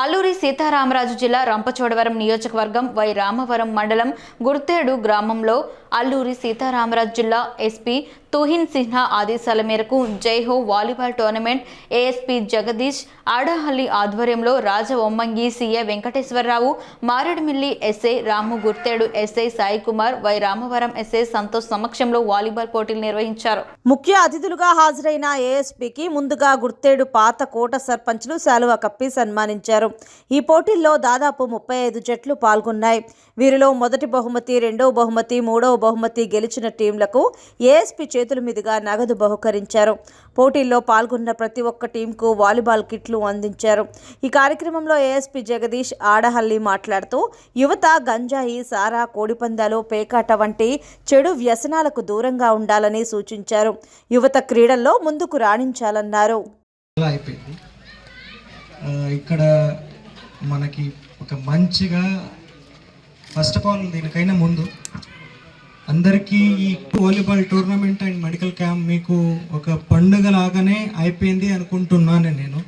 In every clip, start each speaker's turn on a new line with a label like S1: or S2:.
S1: అల్లూరి సీతారామరాజు జిల్లా రంపచోడవరం నియోజకవర్గం వై రామవరం మండలం గుర్తేడు గ్రామంలో అల్లూరి సీతారామరాజు జిల్లా ఎస్పీ తుహిన్ సిన్హా ఆదేశాల మేరకు Jai Ho volleyball tournament ASP Jagadish Adahalli ఆధ్వర్యంలో Rajavommangi CA Venkateswararao Maredumilli SI Ramu Gurthedu SI Sai Kumar Y Ramavaram SI Santosh సమక్షంలో వాలీబాల్ పోటీలు నిర్వహించారు.
S2: ముఖ్య అతిథులుగా హాజరైన ఏఎస్పీకి ముందుగా గుర్తేడు పాత కోట సర్పంచ్లు శాలువా కప్పి సన్మానించారు. ఈ పోటీల్లో దాదాపు ముప్పై ఐదు జట్లు పాల్గొన్నాయి. వీరిలో మొదటి బహుమతి రెండవ బహుమతి మూడవ బహుమతి గెలిచిన టీంలకు ఏఎస్పీ చేతుల మీదుగా నగదు బహుకరించారు. పోటీల్లో పాల్గొన్న ప్రతి ఒక్క టీంకు వాలీబాల్ కిట్లు అందించారు. ఈ కార్యక్రమంలో ఏఎస్పీ జగదీష్ ఆడహల్లి మాట్లాడుతూ యువత గంజాయి సారా కోడిపందాలు పేకాట వంటి చెడు వ్యసనాలకు దూరంగా ఉండాలని సూచించారు. యువత క్రీడల్లో ముందుకు రాణించాలన్నారు.
S3: ఇక్కడ మనకి ఒక మంచిగా ఫస్ట్ ఆఫ్ ఆల్ దీనికైనా ముందు అందరికీ ఈ volleyball tournament and medical camp మీకు ఒక పండుగ లాగానే అయిపోయింది అనుకుంటున్నాను నేను.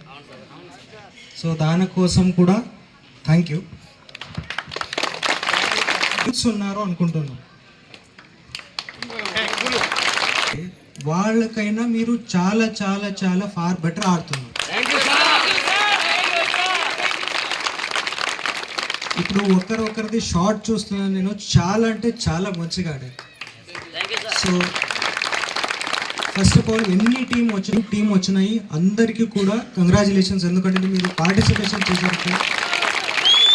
S3: సో దానికోసం కూడా థ్యాంక్ యూ ఉన్నారు అనుకుంటున్నాను వాళ్ళకైనా మీరు చాలా చాలా చాలా ఫార్ బెటర్ ఆడుతున్నారు. ఇప్పుడు ఒకరొకరిది షార్ట్ చూస్తున్నాను నేను. చాలా అంటే చాలా మంచిగా ఆడారు. సో ఫస్ట్ ఆఫ్ ఆల్ ఎన్ని టీం వచ్చిన టీం వచ్చినాయి అందరికీ కూడా కంగ్రాచులేషన్స్ ఎందుకంటే మీరు పార్టిసిపేషన్ చేశారు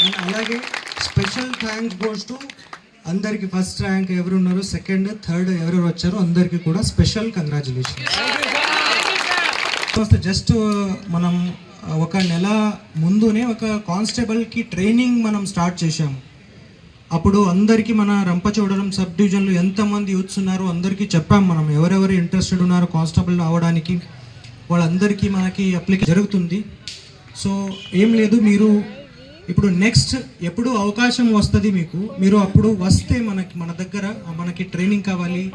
S3: అండ్ అలాగే స్పెషల్ థ్యాంక్స్ గోస్ టు అందరికి. ఫస్ట్ ర్యాంక్ ఎవరు ఉన్నారు? సెకండ్ థర్డ్ ఎవరెవరు వచ్చారో అందరికీ కూడా స్పెషల్ కంగ్రాచులేషన్ జస్ట్ మనం ఒక నెల ముందునే ఒక కానిస్టేబుల్కి ట్రైనింగ్ మనం స్టార్ట్ చేశాము. అప్పుడు అందరికీ మన రంపచోడవరం సబ్ డివిజన్లో ఎంతమంది యూత్స్ ఉన్నారో అందరికీ చెప్పాం మనం. ఎవరెవరు ఇంట్రెస్టెడ్ ఉన్నారో కానిస్టేబుల్ అవ్వడానికి వాళ్ళందరికీ మనకి అప్లికేషన్ జరుగుతుంది. సో ఏం లేదు మీరు ఇప్పుడు నెక్స్ట్ ఎప్పుడు అవకాశం వస్తుంది మీకు మీరు అప్పుడు వస్తే మనకి మన దగ్గర మనకి ట్రైనింగ్ కావాలి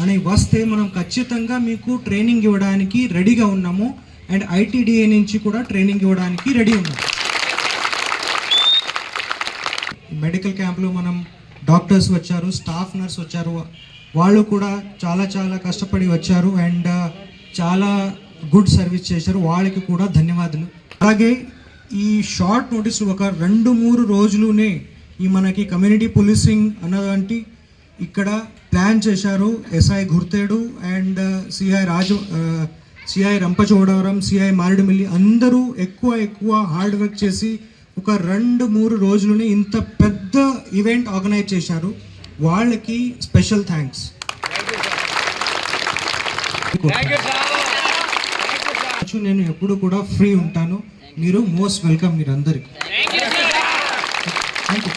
S3: అని వస్తే మనం ఖచ్చితంగా మీకు ట్రైనింగ్ ఇవ్వడానికి రెడీగా ఉన్నాము. అండ్ ఐటీడీఏ నుంచి కూడా ట్రైనింగ్ ఇవ్వడానికి రెడీ ఉన్నాము మెడికల్ క్యాంప్లో మనం డాక్టర్స్ వచ్చారు స్టాఫ్ నర్స్ వచ్చారు వాళ్ళు కూడా చాలా చాలా కష్టపడి వచ్చారు అండ్ చాలా గుడ్ సర్వీస్ చేశారు. వాళ్ళకి కూడా ధన్యవాదాలు. అలాగే ఈ షార్ట్ నోటీస్ ఒక రెండు మూడు రోజులునే ఈ మనకి కమ్యూనిటీ పోలీసింగ్ అన్నదాంటి ఇక్కడ ప్లాన్ చేశారు. SI Gurthedu and CI Raju CI Rampachodavaram CI Maredumilli అందరూ ఎక్కువ ఎక్కువ హార్డ్ వర్క్ చేసి ఒక రెండు మూడు రోజులని ఇంత పెద్ద ఈవెంట్ ఆర్గనైజ్ చేశారు. వాళ్ళకి స్పెషల్ థ్యాంక్స్ నేను ఎప్పుడు కూడా ఫ్రీ ఉంటాను. మీరు మోస్ట్ వెల్కమ్ మీరు అందరికి థ్యాంక్ యూ